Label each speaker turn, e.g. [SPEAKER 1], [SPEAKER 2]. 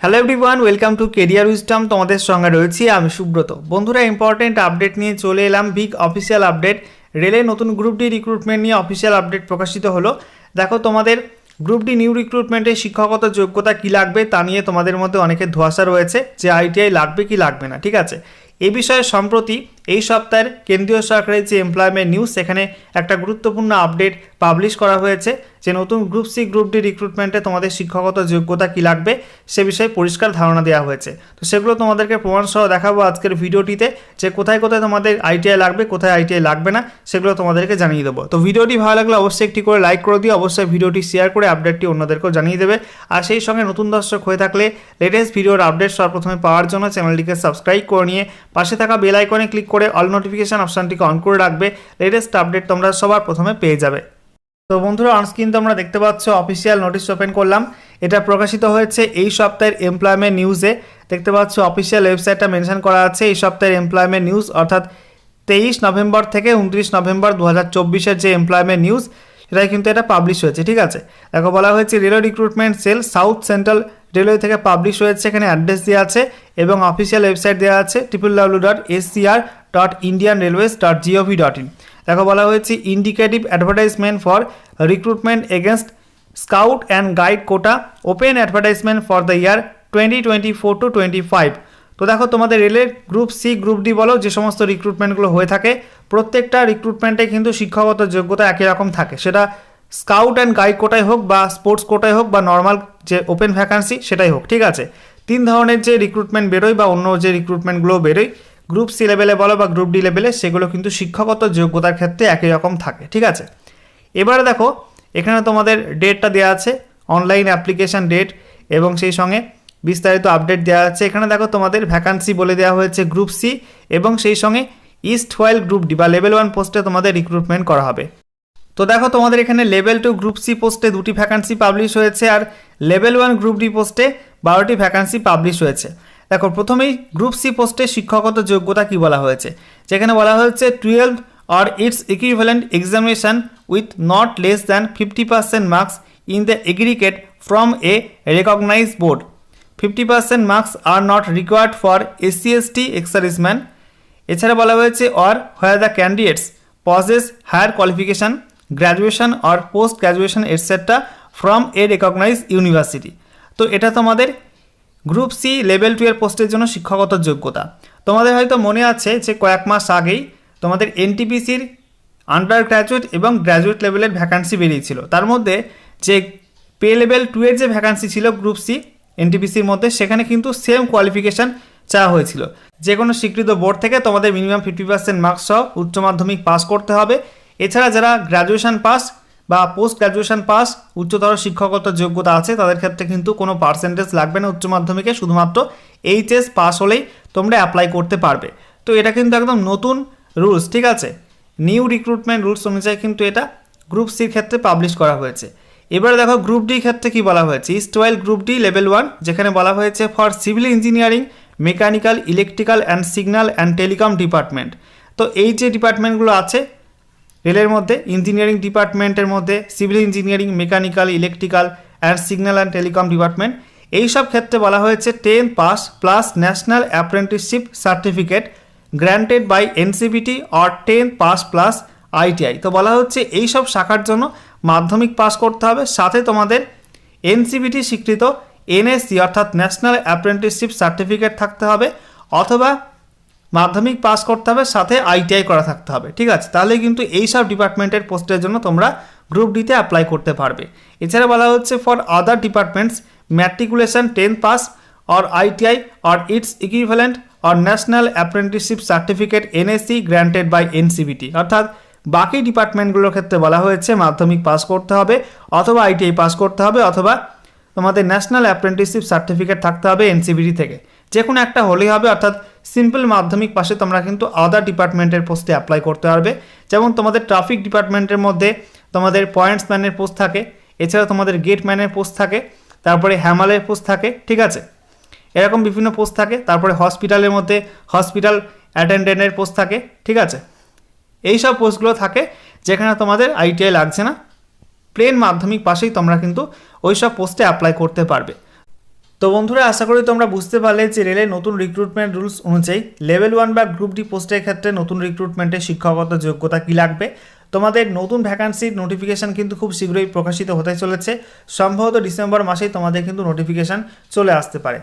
[SPEAKER 1] Hello everyone welcome to career wisdom তোমাদের সঙ্গে রয়েছি আমি সুব্রত। বন্ধুরা ইম্পর্টেন্ট আপডেট নিয়ে চলে এলাম বিগ অফিসিয়াল আপডেট রেলের নতুন গ্রুপ ডি রিক্রুটমেন্ট নিয়ে অফিসিয়াল আপডেট প্রকাশিত হলো। দেখো, তোমাদের গ্রুপ ডি নিউ রিক্রুটমেন্টে শিক্ষাগত যোগ্যতা কী লাগবে তা নিয়ে তোমাদের মধ্যে অনেকের ধোয়াশা রয়েছে যে আইটিআই লাগবে কি লাগবে না, ঠিক আছে? এ বিষয়ে সম্প্রতি এই সপ্তাহের কেন্দ্রীয় সরকারের যে এমপ্লয়মেন্ট নিউজ সেখানে একটা গুরুত্বপূর্ণ আপডেট পাবলিশ করা হয়েছে। যে নতুন গ্রুপ সি গ্রুপ ডি রিক্রুটমেন্টে তোমাদের শিক্ষাগত যোগ্যতা কী লাগবে, সে বিষয়ে পরিষ্কার ধারণা দেওয়া হয়েছে। তো সেগুলো তোমাদেরকে প্রমাণসহ দেখাবো আজকের ভিডিওটিতে যে কোথায় কোথায় তোমাদের আইটিআই লাগবে, কোথায় আইটিআই লাগবে না, সেগুলো তোমাদেরকে জানিয়ে দেবো। তো ভিডিওটি ভালো লাগলে অবশ্যই একটি করে লাইক করে দিও, অবশ্যই ভিডিওটি শেয়ার করে আপডেটটি অন্যদেরকেও জানিয়ে দেবে। আর সেই সঙ্গে নতুন দর্শক হয়ে থাকলে লেটেস্ট ভিডিওর আপডেট সর্বপ্রথমে পাওয়ার জন্য চ্যানেলটিকে সাবস্ক্রাইব করে নিয়ে পাশে থাকা বেল আইকনে ক্লিক করে অল নোটিফিকেশান অপশানটিকে অন করে রাখবে লেটেস্ট আপডেট তোমরা সবার প্রথমে পেয়ে যাবে। তো বন্ধুরা অনস্ক্রিন তোমরা দেখতে পাচ্ছ অফিসিয়াল নোটিশ ওপেন করলাম। এটা প্রকাশিত হয়েছে এই সপ্তাহের এমপ্লয়মেন্ট নিউজে দেখতে পাচ্ছ অফিসিয়াল ওয়েবসাইটটা মেনশন করা আছে এই সপ্তাহের এমপ্লয়মেন্ট নিউজ অর্থাৎ তেইশ নভেম্বর থেকে উনত্রিশ নভেম্বর দু হাজার যে এমপ্লয়মেন্ট নিউজ সেটাই কিন্তু এটা পাবলিশ হয়েছে, ঠিক আছে? দেখো, বলা হয়েছে railway recruitment cell south central railway থেকে পাবলিশ হয়েছে, এখানে অ্যাড্রেস দেওয়া আছে এবং অফিসিয়াল ওয়েবসাইট দেওয়া আছে triple W dot SCR dot Indian railways dot GOV dot in দেখো বলা হয়েছে indicative advertisement for recruitment against scout and guide quota open advertisement for the year twenty twenty four to twenty five তো দেখো তোমাদের রেলের group C group D বলো, যে সমস্ত রিক্রুটমেন্টগুলো হয়ে থাকে, প্রত্যেকটা রিক্রুটমেন্টে কিন্তু শিক্ষাগত যোগ্যতা একই রকম থাকে। সেটা স্কাউট অ্যান্ড গাইড কোটায় হোক বা স্পোর্টস কোটায় হোক বা নর্মাল যে ওপেন ভ্যাকান্সি সেটাই হোক, ঠিক আছে? তিন ধরনের যে রিক্রুটমেন্ট বেরোয় বা অন্য যে রিক্রুটমেন্টগুলো বেরোয় গ্রুপ সি লেভেলে বলো বা গ্রুপ ডি লেভেলে, সেগুলো কিন্তু শিক্ষাগত যোগ্যতার ক্ষেত্রে একই রকম থাকে, ঠিক আছে? এবারে দেখো, এখানে তোমাদের ডেটটা দেওয়া আছে অনলাইন অ্যাপ্লিকেশান ডেট এবং সেই সঙ্গে বিস্তারিত আপডেট দেওয়া আছে। এখানে দেখো, তোমাদের ভ্যাকান্সি বলে দেওয়া হয়েছে গ্রুপ সি এবং সেই সঙ্গে ইস্ট ওয়াইল গ্রুপ ডি বা লেভেল ওয়ান পোস্টে তোমাদের রিক্রুটমেন্ট করা হবে। তো দেখো, তোমাদের এখানে লেভেল টু গ্রুপ সি পোস্টে দুটি ভ্যাকান্সি পাবলিশ হয়েছে, আর লেভেল ওয়ান গ্রুপ ডি পোস্টে বারোটি ভ্যাকান্সি পাবলিশ হয়েছে। দেখো, প্রথমেই গ্রুপ সি পোস্টে শিক্ষাগত যোগ্যতা কি বলা হয়েছে? যেখানে বলা হয়েছে twelve or its equivalent examination with not less than fifty percent marks in the aggregate from a recognise board fifty percent marks are not required for SC ST ex-serviceman এছাড়া বলা হয়েছে or where the candidates possess higher qualification graduation or post graduation etcetera from a recognise university তো এটা তোমাদের group sea level two এর পোস্টের জন্য শিক্ষাগত যোগ্যতা। তোমাদের হয়তো মনে আছে যে কয়েক মাস আগেই তোমাদের এনটিপিসির আন্ডার গ্র্যাজুয়েট এবং গ্র্যাজুয়েট লেভেলের ভ্যাকান্সি বেরিয়েছিল। তার মধ্যে যে পে লেভেল টু এর যে ভ্যাকান্সি ছিল গ্রুপ সি এনটিপিসির মধ্যে, সেখানে কিন্তু সেম কোয়ালিফিকেশান চাওয়া হয়েছিল। যে কোনো স্বীকৃত বোর্ড থেকে তোমাদের মিনিমাম ফিফটি পার্সেন্ট মার্কস সহ উচ্চ মাধ্যমিক পাস করতে হবে। এছাড়া যারা গ্র্যাজুয়েশন পাস বা পোস্ট গ্র্যাজুয়েশন পাস উচ্চতর শিক্ষকতার যোগ্যতা আছে, তাদের ক্ষেত্রে কিন্তু কোনো পার্সেন্টেজ লাগবে না উচ্চ মাধ্যমিকে, শুধুমাত্র এইচএস পাস হলেই তোমরা অ্যাপ্লাই করতে পারবে। তো এটা কিন্তু একদম নতুন রুলস ঠিক আছে? নিউ রিক্রুটমেন্ট রুলস অনুযায়ী কিন্তু এটা গ্রুপ সির ক্ষেত্রে পাবলিশ করা হয়েছে। এবারে দেখো গ্রুপ ডি ক্ষেত্রে কি বলা হয়েছে? East well group D level one যেখানে বলা হয়েছে for civil engineering mechanical electrical and signal and telecom department তো এই যে ডিপার্টমেন্টগুলো আছে রেলের মধ্যে ইঞ্জিনিয়ারিং ডিপার্টমেন্টের মধ্যে civil engineering mechanical electrical and signal and telecom department এই সব ক্ষেত্রে বলা হয়েছে ten pass plus national apprenticeship certificate granted by NCVT or ten pass plus ITI তো বলা হচ্ছে এই সব শাখার জন্য মাধ্যমিক পাস করতে হবে। সাথে তোমাদের এনসিবিটি স্বীকৃত এনএসসি অর্থাৎ ন্যাশনাল অ্যাপ্রেন্টিসশিপ সার্টিফিকেট থাকতে হবে। অথবা মাধ্যমিক পাস করতে হবে, সাথে আইটিআই করা থাকতে হবে। ঠিক আছে? তাহলে কিন্তু এই সব ডিপার্টমেন্টের পোস্টের জন্য তোমরা গ্রুপ ডিতে অ্যাপ্লাই করতে পারবে। এছাড়া বলা হচ্ছে for other departments matriculation ten pass or ITI or its equivalent or national apprenticeship certificate NSC granted by NCVT অর্থাৎ বাকি ডিপার্টমেন্টগুলোর ক্ষেত্রে বলা হয়েছে মাধ্যমিক পাস করতে হবে অথবা আইটিআই পাস করতে হবে অথবা তোমাদের ন্যাশনাল অ্যাপ্রেন্টিসশিপ সার্টিফিকেট থাকতে হবে এনসিবিটি থেকে। যে কোনো একটা হলেই হবে, অর্থাৎ সিম্পল মাধ্যমিক পাশে তোমরা কিন্তু আদার ডিপার্টমেন্টের পোস্টে অ্যাপ্লাই করতে পারবে। যেমন তোমাদের ট্রাফিক ডিপার্টমেন্টের মধ্যে তোমাদের পয়েন্টসম্যানের পোস্ট থাকে, এছাড়া তোমাদের গেটম্যানের পোস্ট থাকে, তারপরে হ্যামালের পোস্ট থাকে, ঠিক আছে? এরকম বিভিন্ন পোস্ট থাকে, তারপরে হসপিটালের মধ্যে হসপিটাল অ্যাটেন্ডেন্টের পোস্ট থাকে, ঠিক আছে? এই সব পোস্টগুলো থাকে যেখানে তোমাদের আইটিআই লাগছে না। প্লেন মাধ্যমিক পাশেই তোমরা কিন্তু ওই সব পোস্টে অ্যাপ্লাই করতে পারবে। তো বন্ধুরা, আশা করি তোমরা বুঝতে পারলে যে রেলে নতুন রিক্রুটমেন্ট রুলস অনুযায়ী লেভেল ওয়ান বা গ্রুপ ডি পোস্টের ক্ষেত্রে নতুন রিক্রুটমেন্টের শিক্ষাগত যোগ্যতা কী লাগবে? তোমাদের নতুন ভ্যাকান্সির নোটিফিকেশান কিন্তু খুব শীঘ্রই প্রকাশিত হতে চলেছে। সম্ভবত ডিসেম্বর মাসেই তোমাদের কিন্তু নোটিফিকেশান চলে আসতে পারে।